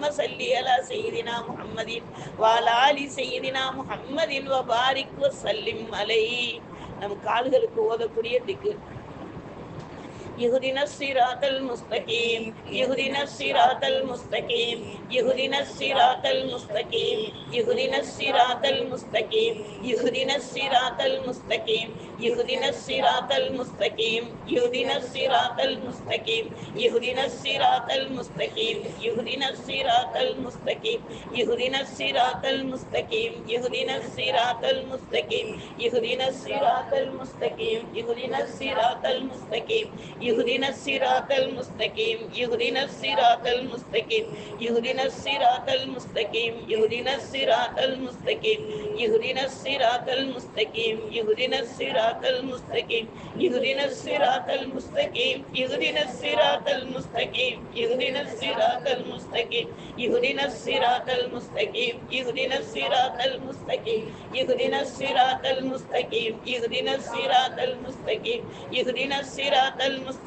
اللهم صل على سيدنا محمد وعلى آل سيدنا محمد وبارك وسلم عليه நம் கால்களுக்கு ஓதக்கூடிய திக்கு يهدنا الصراط المستقيم يهدنا الصراط المستقيم يهدنا الصراط المستقيم يهدنا الصراط المستقيم يهدنا الصراط المستقيم يهدنا الصراط المستقيم يهدنا الصراط المستقيم يهدنا الصراط المستقيم يهدنا الصراط المستقيم يهدنا الصراط المستقيم يهدنا الصراط المستقيم يهدنا الصراط المستقيم يهدنا الصراط المستقيم يهدنا الصراط المستقيم يهدنا الصراط المستقيم يهدنا الصراط المستقيم يهدنا الصراط المستقيم يهدنا الصراط المستقيم يهدنا الصراط المستقيم يهدنا الصراط المستقيم يهدنا الصراط المستقيم يهدنا الصراط المستقيم يهدنا الصراط المستقيم يهدنا الصراط المستقيم يهدنا الصراط المستقيم يهدنا الصراط المستقيم يهدنا الصراط المستقيم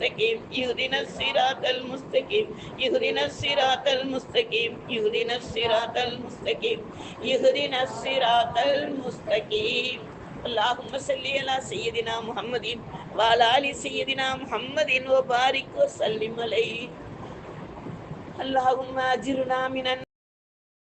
يهدنا الصراط المستقيم يهدنا الصراط المستقيم يهدنا الصراط المستقيم يهدنا الصراط المستقيم اللهم صل على سيدنا محمد وعلى ال سيدنا محمد وبارك وسلم عليه اللهم اجرنا من